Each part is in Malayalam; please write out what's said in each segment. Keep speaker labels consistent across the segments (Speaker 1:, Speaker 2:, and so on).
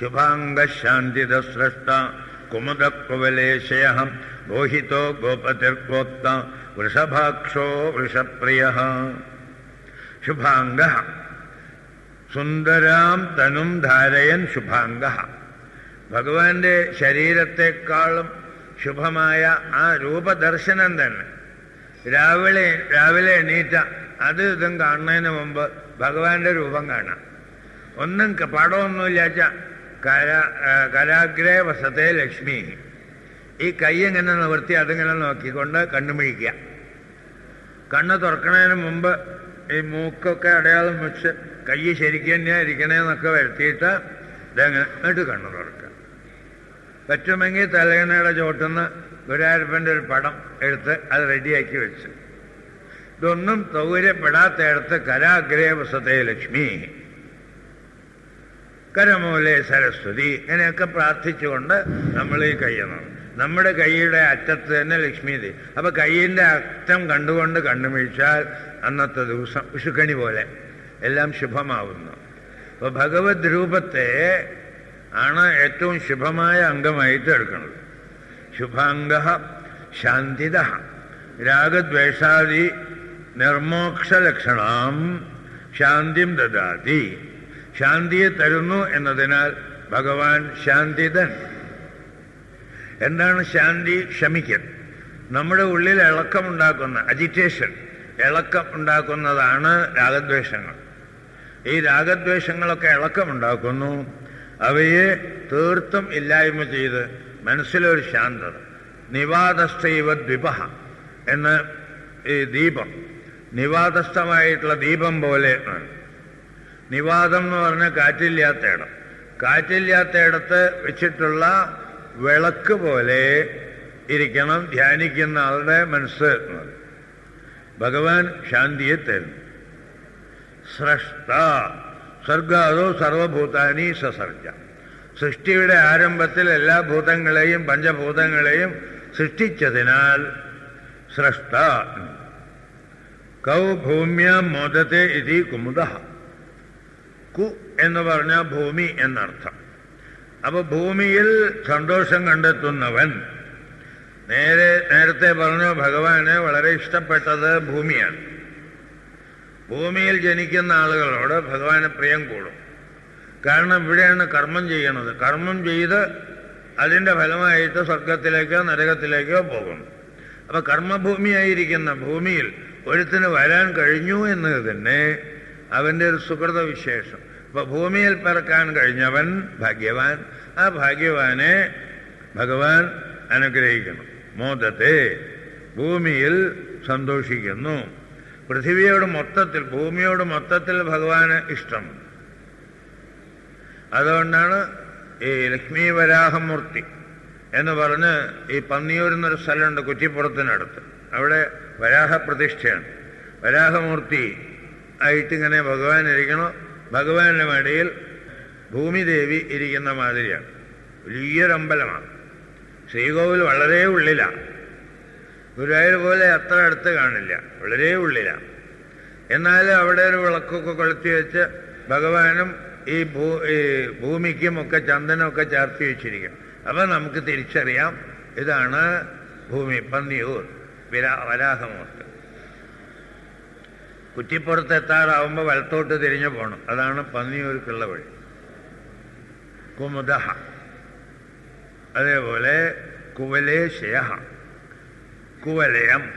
Speaker 1: ശുഭാംഗശാന്തിദസ്രഷ്ട കുമുദക്കുവലേശയ ഗോഹിതോ ഗോപതിർഗോപ്ത വൃഷഭാക്ഷോ വൃഷപ്രിയ ശുഭാംഗ സുന്ദരാം തനും ധാരയൻ ശുഭാംഗ ഭഗവാന്റെ ശരീരത്തെക്കാളും ശുഭമായ ആ രൂപദർശനം തന്നെ. രാവിലെ രാവിലെ എണീറ്റ അത് ഇതും കാണുന്നതിന് മുമ്പ് ഭഗവാന്റെ രൂപം കാണാം. ഒന്നും പടമൊന്നുമില്ലാച്ച കരാഗ്രേ വസത്തെ ലക്ഷ്മി. ഈ കൈ എങ്ങനെ നിവർത്തി അതിങ്ങനെ നോക്കിക്കൊണ്ട് കണ്ണുമിഴിക്കുക. കണ്ണ് തുറക്കണതിന് മുമ്പ് ഈ മൂക്കൊക്കെ അടയാളം വെച്ച് കൈ ശരിക്കും തന്നെയാ ഇരിക്കണേന്നൊക്കെ വരുത്തിയിട്ട് ഇതങ്ങനെ കണ്ണു തുറക്കുക. പറ്റുമെങ്കിൽ തലകണയുടെ ചോട്ടുന്ന് ഗുരുവായൂരപ്പന്റെ ഒരു പടം എടുത്ത് അത് റെഡിയാക്കി വെച്ച്. ഇതൊന്നും സൗകര്യപ്പെടാത്തയിടത്ത് വസത്തെ ലക്ഷ്മി. കരമൂലെ സരസ്വതി ഇങ്ങനെയൊക്കെ പ്രാർത്ഥിച്ചുകൊണ്ട് നമ്മൾ ഈ കയ്യണം നമ്മുടെ കൈയുടെ അറ്റത്ത് തന്നെ ലക്ഷ്മി ദേവി അപ്പൊ കൈയിന്റെ അറ്റം കണ്ടുകൊണ്ട് കണ്ണുമിഴിച്ചാൽ അന്നത്തെ ദിവസം വിഷുക്കണി പോലെ എല്ലാം ശുഭമാവുന്നു. അപ്പൊ ഭഗവത് രൂപത്തെ ആണ് ഏറ്റവും ശുഭമായ അംഗമായിട്ട് എടുക്കുന്നത്. ശുഭാംഗ ശാന്തിത രാഗദ്വേഷാദി നിർമോക്ഷലക്ഷണം ശാന്തിം ദദാതി. ശാന്തിയെ തരുന്നു എന്നതിനാൽ ഭഗവാൻ ശാന്തിതൻ എന്താണ് ശാന്തി? ക്ഷമിക്കൽ നമ്മുടെ ഉള്ളിൽ ഇളക്കമുണ്ടാക്കുന്ന അജിറ്റേഷൻ ഇളക്കം ഉണ്ടാക്കുന്നതാണ് രാഗദ്വേഷങ്ങൾ. ഈ രാഗദ്വേഷങ്ങളൊക്കെ ഇളക്കമുണ്ടാക്കുന്നു. അവയെ തീർത്തും ഇല്ലായ്മ ചെയ്ത് മനസ്സിലൊരു ശാന്തത. നിവാദസ്ഥൈവ ദ്വിപഹ എന്ന് ഈ ദീപം നിവാദസ്ഥമായിട്ടുള്ള ദീപം പോലെ നിവാദം എന്ന് പറഞ്ഞാൽ കാറ്റില്ലാത്ത ഇടം. കാറ്റില്ലാത്ത ഇടത്ത് വെച്ചിട്ടുള്ള വിളക്ക് പോലെ ഇരിക്കണം ധ്യാനിക്കുന്ന ആളുടെ മനസ്സ് എന്നത് ഭഗവാൻ ശാന്തിയെ തരുന്നു. സ്രഷ്ട സ്വർഗാദോ സർവഭൂതാനി സസർജ. സൃഷ്ടിയുടെ ആരംഭത്തിൽ എല്ലാ ഭൂതങ്ങളെയും പഞ്ചഭൂതങ്ങളെയും സൃഷ്ടിച്ചതിനാൽ സ്രഷ്ട കൗ ഭൂമ്യാം മോദത്തെ ഇതി കുമുദ. കു എന്ന് പറഞ്ഞ ഭൂമി എന്നർത്ഥം. അപ്പൊ ഭൂമിയിൽ സന്തോഷം കണ്ടെത്തുന്നവൻ നേരെ നേരത്തെ പറഞ്ഞു ഭഗവാന് വളരെ ഇഷ്ടപ്പെട്ടത് ഭൂമിയാണ്. ഭൂമിയിൽ ജനിക്കുന്ന ആളുകളോട് ഭഗവാന് പ്രിയം കൂടും. കാരണം ഇവിടെയാണ് കർമ്മം ചെയ്യുന്നത്. കർമ്മം ചെയ്ത് അതിന്റെ ഫലമായിട്ട് സ്വർഗത്തിലേക്കോ നരകത്തിലേക്കോ പോകും. അപ്പൊ കർമ്മഭൂമിയായിരിക്കുന്ന ഭൂമിയിൽ ഒരുത്തിന് വരാൻ കഴിഞ്ഞു എന്നത് തന്നെ അവന്റെ ഒരു സുഹൃത വിശേഷം. ഭൂമിയിൽ പറക്കാൻ കഴിഞ്ഞവൻ ഭാഗ്യവാൻ. ആ ഭാഗ്യവാനെ ഭഗവാൻ അനുഗ്രഹിക്കണം. മോദത്തെ ഭൂമിയിൽ സന്തോഷിക്കുന്നു. പൃഥിവിയോട് മൊത്തത്തിൽ ഭൂമിയോട് മൊത്തത്തിൽ ഭഗവാന് ഇഷ്ടം. അതുകൊണ്ടാണ് ഈ ലക്ഷ്മി വരാഹമൂർത്തി എന്ന് പറഞ്ഞ് ഈ പന്നിയൂർ എന്നൊരു സ്ഥലമുണ്ട് കുറ്റിപ്പുറത്തിനടുത്ത്. അവിടെ വരാഹ പ്രതിഷ്ഠയാണ് വരാഹമൂർത്തി ആയിട്ടിങ്ങനെ ഭഗവാൻ ഇരിക്കണം ഭഗവാന്റെ മടിയിൽ ഭൂമിദേവി ഇരിക്കുന്ന മാതിരിയാണ്. വലിയൊരമ്പലമാണ്. ശ്രീകോവിൽ വളരെ ഉള്ളിലാണ് ഗുരുവായൂർ പോലെ അത്ര അടുത്ത് കാണില്ല. വളരെ ഉള്ളിലാണ് എന്നാലും അവിടെ ഒരു വിളക്കൊക്കെ കൊളുത്തി വെച്ച് ഭഗവാനും ഈ ഭൂ ഈ ഭൂമിക്കും ഒക്കെ ചന്ദനമൊക്കെ ചേർത്തി വെച്ചിരിക്കും അപ്പൊ നമുക്ക് തിരിച്ചറിയാം ഇതാണ് ഭൂമി. പന്നിയൂർ വിരാ വരാഹമൂർത്ത്. കുറ്റിപ്പുറത്ത് എത്താറാവുമ്പോൾ വലത്തോട്ട് തിരിഞ്ഞു പോകണം അതാണ് പന്നിയൂർക്കുള്ള വഴി. കുമുദഹ. അതേപോലെ കുവലേശയ കുവലയം.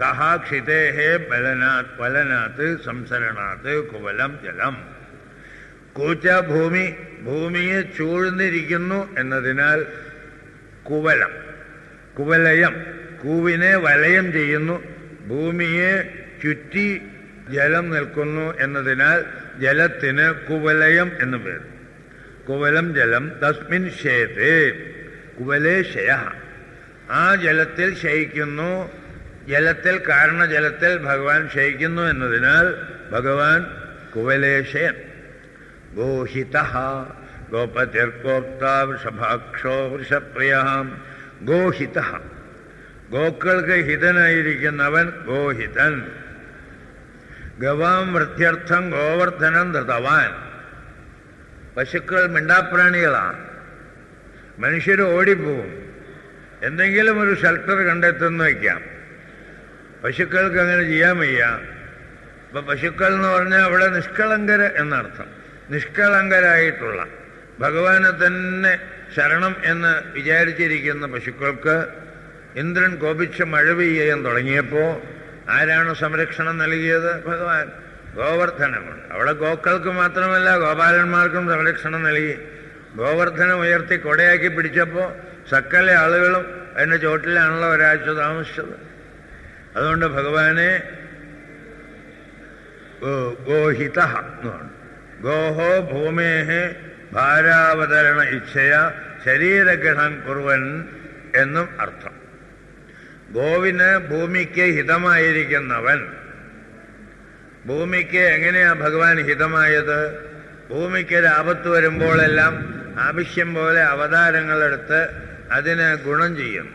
Speaker 1: കഹ ക്ഷിതേഹേ ബലനാത് വലനാത്ത് സംസരണാത്ത് കുവലം ജലം. കൂച്ച ഭൂമി ഭൂമിയെ ചൂഴ്ന്നിരിക്കുന്നു എന്നതിനാൽ കുവലം. കുവലയം. കൂവിനെ വലയം ചെയ്യുന്നു. ഭൂമിയെ ചുറ്റി ജലം നിൽക്കുന്നു എന്നതിനാൽ ജലത്തിന് കുവലയം എന്ന് പേര്. കുവലം ജലം തസ്മിൻ കുവലേ കുവലേശയ ആ ജലത്തിൽ ക്ഷയിക്കുന്നു. ജലത്തിൽ കാരണജലത്തിൽ ഭഗവാൻ ക്ഷയിക്കുന്നു എന്നതിനാൽ ഭഗവാൻ കുവലേശയൻ ഗോഹിത. ഗോപതിർഗോപ്ത വൃഷഭാക്ഷോ വൃഷപ്രിയ ഗോഹിത. ഗോക്കൾക്ക് ഹിതനായിരിക്കുന്നവൻ ഗോഹിതൻ. ഗവാം വൃത്യർത്ഥം ഗോവർദ്ധനം ധൃതവാൻ. പശുക്കൾ മിണ്ടാപ്രാണികളാണ്. മനുഷ്യർ ഓടിപ്പോവും. എന്തെങ്കിലും ഒരു ഷെൽട്ടർ കണ്ടെത്തുന്ന വയ്ക്കാം. പശുക്കൾക്ക് അങ്ങനെ ചെയ്യാൻ വയ്യ. അപ്പൊ പശുക്കൾ എന്ന് പറഞ്ഞാൽ അവിടെ നിഷ്കളങ്കര എന്നർത്ഥം. നിഷ്കളങ്കരായിട്ടുള്ള. ഭഗവാനെ തന്നെ ശരണം എന്ന് വിചാരിച്ചിരിക്കുന്ന പശുക്കൾക്ക് ഇന്ദ്രൻ കോപിച്ച് മഴ പെയ്യാൻ തുടങ്ങിയപ്പോൾ ആരാണ് സംരക്ഷണം നൽകിയത്? ഭഗവാൻ. ഗോവർദ്ധനമാണ് അവിടെ ഗോക്കൾക്ക് മാത്രമല്ല ഗോപാലന്മാർക്കും സംരക്ഷണം നൽകി. ഗോവർദ്ധനം ഉയർത്തി കൊടയാക്കി പിടിച്ചപ്പോൾ സകല ആളുകളും അതിന്റെ ചോട്ടിലാണല്ലോ ഒരാഴ്ച താമസിച്ചത്. അതുകൊണ്ട് ഭഗവാനെ ഗോഹിത എന്നാണ് ഗോഹോ ഭൂമേഹെ ഭാരാവതരണ ഇച്ഛയ ശരീരഗ്രഹം കുറുവൻ എന്നും അർത്ഥം. ഗോവിന് ഭൂമിക്ക് ഹിതമായിരിക്കുന്നവൻ. ഭൂമിക്ക് എങ്ങനെയാ ഭഗവാൻ ഹിതമായത്? ഭൂമിക്ക് ഒരു വരുമ്പോഴെല്ലാം ആവശ്യം പോലെ അവതാരങ്ങളെടുത്ത് അതിന് ഗുണം ചെയ്യും.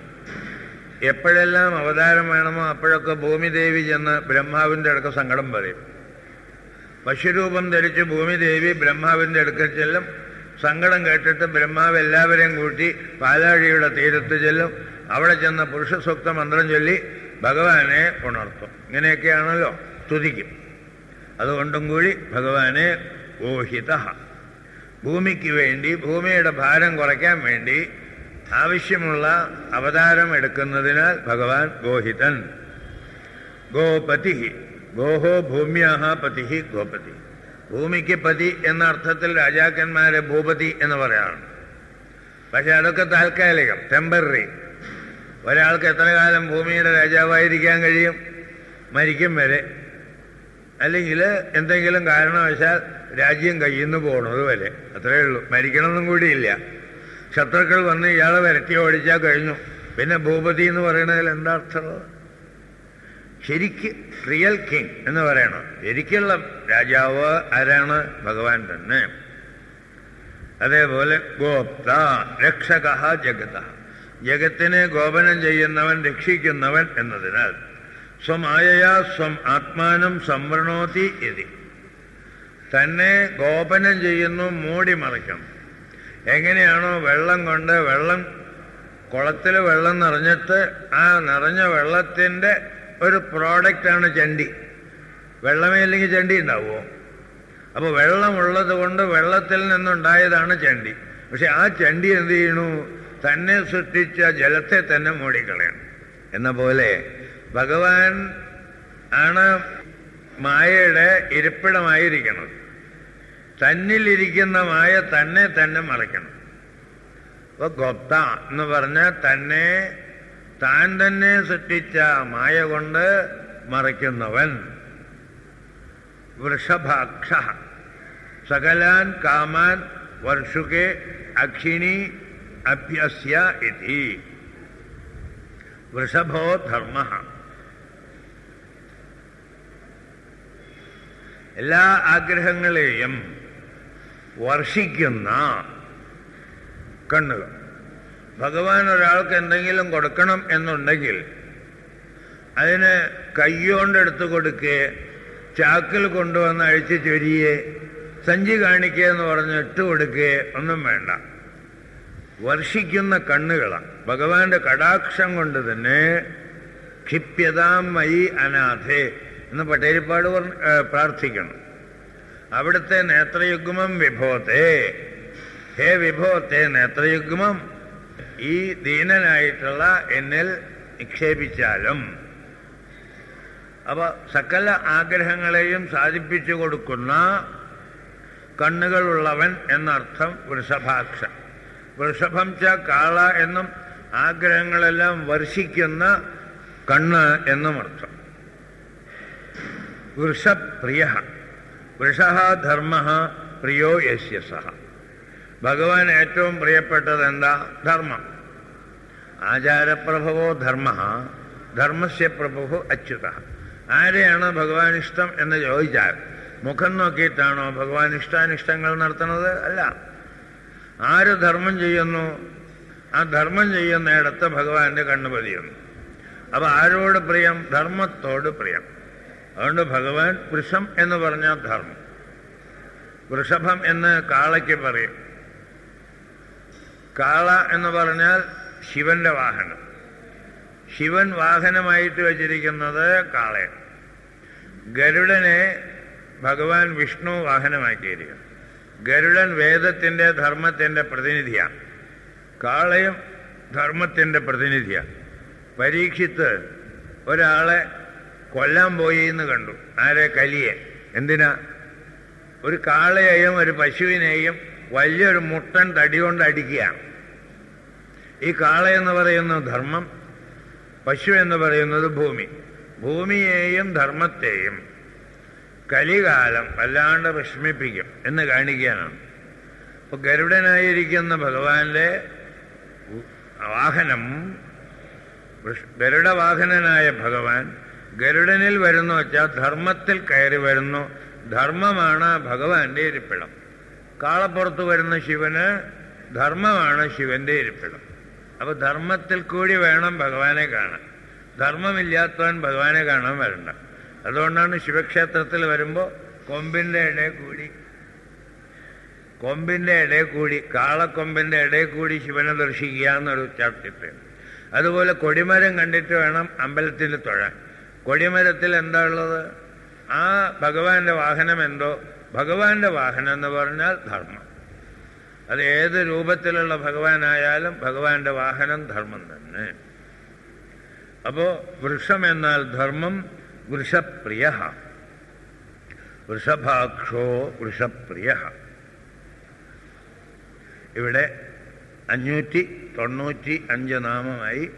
Speaker 1: എപ്പോഴെല്ലാം അവതാരം വേണമോ അപ്പോഴൊക്കെ ഭൂമിദേവി ചെന്ന് ബ്രഹ്മാവിന്റെ അടുക്ക സങ്കടം പറയും. പശുരൂപം ധരിച്ച് ഭൂമിദേവി ബ്രഹ്മാവിന്റെ അടുക്കൽ ചെല്ലും. സങ്കടം കേട്ടിട്ട് ബ്രഹ്മാവ് എല്ലാവരെയും കൂട്ടി പാലാഴിയുടെ തീരത്ത് ചെല്ലും. അവിടെ ചെന്ന് പുരുഷസൂക്ത മന്ത്രം ചൊല്ലി ഭഗവാനെ ഉണർത്തും. ഇങ്ങനെയൊക്കെയാണല്ലോ സ്തുതിക്കും. അതുകൊണ്ടും കൂടി ഭഗവാനെ ഓഹിത ഭൂമിക്ക് വേണ്ടി ഭൂമിയുടെ ഭാരം കുറയ്ക്കാൻ വേണ്ടി ആവശ്യമുള്ള അവതാരം എടുക്കുന്നതിനാൽ ഭഗവാൻ ഗോഹിതൻ ഗോപതി. ഗോഹോ ഭൂമ്യാഹ പതി ഗോപതി. ഭൂമിക്ക് പതി എന്ന അർത്ഥത്തിൽ രാജാക്കന്മാരെ ഭൂപതി എന്ന് പറയാറുണ്ട്. പക്ഷെ അതൊക്കെ താൽക്കാലികം ടെമ്പററി ഒരാൾക്ക് എത്ര കാലം ഭൂമിയുടെ രാജാവായിരിക്കാൻ കഴിയും? മരിക്കും വരെ. അല്ലെങ്കിൽ എന്തെങ്കിലും കാരണവശാൽ രാജ്യം കയ്യിൽ നിന്ന് പോകണത് വരെ. അത്രയേ ഉള്ളൂ. മരിക്കണമെന്നും കൂടിയില്ല. ശത്രുക്കൾ വന്ന് ഇയാളെ വരട്ടി ഓടിച്ചാൽ കഴിഞ്ഞു. പിന്നെ ഭൂപതി എന്ന് പറയുന്നതിൽ എന്താ അർത്ഥമുള്ളത് ശരിക്ക് റിയൽ കിങ് എന്ന് പറയണം. ശരിക്കുള്ള രാജാവ് ആരാണ്? ഭഗവാൻ തന്നെ. അതേപോലെ ഗോപ്ത രക്ഷക ജഗത ജഗത്തിനെ ഗോപനം ചെയ്യുന്നവൻ രക്ഷിക്കുന്നവൻ എന്നതിനാൽ സ്വമായയാ സ്വം ആത്മാനം സംവൃണോതി എതി തന്നെ ഗോപനം ചെയ്യുന്നു മൂടി മറിക്കണം. എങ്ങനെയാണോ വെള്ളം കൊണ്ട് വെള്ളം കുളത്തിൽ വെള്ളം നിറഞ്ഞിട്ട് ആ നിറഞ്ഞ വെള്ളത്തിന്റെ ഒരു പ്രോഡക്റ്റാണ് ചണ്ടി. വെള്ളമേ ഇല്ലെങ്കിൽ ചണ്ടി ഉണ്ടാവുമോ? അപ്പോൾ വെള്ളമുള്ളത് കൊണ്ട് വെള്ളത്തിൽ നിന്നുണ്ടായതാണ് ചണ്ടി. പക്ഷെ ആ ചണ്ടി എന്ത് ചെയ്യണു? തന്നെ സൃഷ്ടിച്ച ജലത്തെ തന്നെ മൂടിക്കളയണം. എന്ന പോലെ ഭഗവാൻ ആണ് മായയുടെ ഇരിപ്പിടമായിരിക്കുന്നത് തന്നിലിരിക്കുന്ന മായ തന്നെ തന്നെ മറയ്ക്കണം. അപ്പൊ ഗൊപ്ത എന്ന് പറഞ്ഞാൽ തന്നെ താൻ തന്നെ സൃഷ്ടിച്ച മായ കൊണ്ട് മറയ്ക്കുന്നവൻ. വൃഷഭാക്ഷ സകലാൻ കാമാൻ വർഷുകെ അക്ഷിണി അഭ്യസ്യ ഇതി. വൃഷഭോ ധർമ്മ. എല്ലാ ആഗ്രഹങ്ങളെയും വർഷിക്കുന്ന കണ്ണുകൾ. ഭഗവാൻ ഒരാൾക്ക് എന്തെങ്കിലും കൊടുക്കണം എന്നുണ്ടെങ്കിൽ അതിന് കൈകൊണ്ടെടുത്ത് കൊടുക്കേ ചാക്കിൽ കൊണ്ടുവന്ന് അഴിച്ച് ചൊരിയെ സഞ്ചി കാണിക്കുക എന്ന് പറഞ്ഞ് ഇട്ട് ഒന്നും വേണ്ട. വർഷിക്കുന്ന കണ്ണുകളാണ്. ഭഗവാന്റെ കടാക്ഷം കൊണ്ട് തന്നെ ക്ഷിപ്യതാം മയി അനാഥേ എന്ന് പട്ടേരിപ്പാട് പ്രാർത്ഥിക്കണം. അവിടുത്തെ നേത്രയുഗ്മം വിഭവത്തെ. ഹേ വിഭവത്തെ നേത്രയുഗ്മം. ഈ ദീനനായിട്ടുള്ള എന്നിൽ നിക്ഷേപിച്ചാലും. അപ്പൊ സകല ആഗ്രഹങ്ങളെയും സാധിപ്പിച്ചു കൊടുക്കുന്ന കണ്ണുകളുള്ളവൻ എന്നർത്ഥം വൃഷഭാക്ഷ വൃഷഭം ച കാള എന്നും ആഗ്രഹങ്ങളെല്ലാം വർഷിക്കുന്ന കണ്ണ് എന്നും അർത്ഥം. വൃഷപ്രിയ. വൃഷഹ ധർമ്മ പ്രിയോ യശ്യ സഹ ഭഗവാൻ ഏറ്റവും പ്രിയപ്പെട്ടത് എന്താ ധർമ്മം. ആചാരപ്രഭവോ ധർമ്മ ധർമ്മസ്യ പ്രഭു അച്യുത. ആരെയാണ് ഭഗവാൻ ഇഷ്ടം എന്ന് ചോദിച്ചാൽ മുഖം നോക്കിയിട്ടാണോ ഭഗവാൻ ഇഷ്ടാനിഷ്ടങ്ങൾ നടത്തുന്നത്? അല്ല. ആര് ധർമ്മം ചെയ്യുന്നു? ആ ധർമ്മം ചെയ്യുന്നിടത്ത് ഭഗവാന്റെ കണ്ണു പതിയുന്നു. അപ്പൊ ആരോട് പ്രിയം? ധർമ്മത്തോട് പ്രിയം. അതുകൊണ്ട് ഭഗവാൻ വൃഷം എന്ന് പറഞ്ഞ ധർമ്മം. വൃഷഭം എന്ന് കാളയ്ക്ക് പറയും. കാള എന്ന് പറഞ്ഞാൽ ശിവന്റെ വാഹനം. ശിവൻ വാഹനമായിട്ട് വച്ചിരിക്കുന്നത് കാളയാണ്. ഗരുഡനെ ഭഗവാൻ വിഷ്ണു വാഹനമാക്കിയിരിക്കുന്നു. ഗരുഡൻ വേദത്തിന്റെ ധർമ്മത്തിന്റെ പ്രതിനിധിയാണ്. കാളയും ധർമ്മത്തിന്റെ പ്രതിനിധിയാണ്. പരീക്ഷിത്ത് ഒരാളെ കൊല്ലാൻ പോയി എന്ന് കണ്ടു. ആരെ? കലിയെ. എന്തിനാ? ഒരു കാളയെയും ഒരു പശുവിനെയും വലിയൊരു മുട്ടൻ തടി കൊണ്ട് അടിക്കുകയാണ്. ഈ കാള എന്ന് പറയുന്നത് ധർമ്മം പശു എന്ന് പറയുന്നത് ഭൂമി. ഭൂമിയെയും ധർമ്മത്തെയും കലികാലം വല്ലാണ്ട് വിഷമിപ്പിക്കും എന്ന് കാണിക്കാനാണ് അപ്പൊ ഗരുഡനായിരിക്കുന്ന ഭഗവാന്റെ വാഹനം ഗരുഡവാഹനനായ ഭഗവാൻ ഗരുഡനിൽ വരുന്നു വെച്ചാൽ ധർമ്മത്തിൽ കയറി വരുന്നു. ധർമ്മമാണ് ഭഗവാന്റെ ഇരിപ്പിടം. കാളപ്പുറത്ത് വരുന്ന ശിവന് ധർമ്മമാണ് ശിവന്റെ ഇരിപ്പിടം. അപ്പൊ ധർമ്മത്തിൽ കൂടി വേണം ഭഗവാനെ കാണാൻ. ധർമ്മമില്ലാത്തവൻ ഭഗവാനെ കാണാൻ വരണ്ട. അതുകൊണ്ടാണ് ശിവക്ഷേത്രത്തിൽ വരുമ്പോൾ കൊമ്പിന്റെ ഇടയിൽ കൂടി. കൊമ്പിന്റെ ഇടയിൽ കൂടി കാളക്കൊമ്പിന്റെ ഇടയിൽ കൂടി ശിവനെ ദർശിക്കുക എന്നൊരു ചാപ്റ്റിട്ട് അതുപോലെ കൊടിമരം കണ്ടിട്ട് വേണം അമ്പലത്തിൽ തൊഴാൻ. കൊടിമരത്തിൽ എന്താ ഉള്ളത്? ആ ഭഗവാന്റെ വാഹനം എന്തോ? ഭഗവാന്റെ വാഹനം എന്ന് പറഞ്ഞാൽ ധർമ്മം. അത് ഏത് രൂപത്തിലുള്ള ഭഗവാനായാലും ഭഗവാന്റെ വാഹനം ധർമ്മം തന്നെ. അപ്പോ വൃക്ഷം എന്നാൽ ധർമ്മം വൃഷപ്രിയ. വൃഷഭാക്ഷോ വൃഷപ്രിയ. ഇവിടെ അഞ്ഞൂറ്റി തൊണ്ണൂറ്റി അഞ്ച് നാമമായി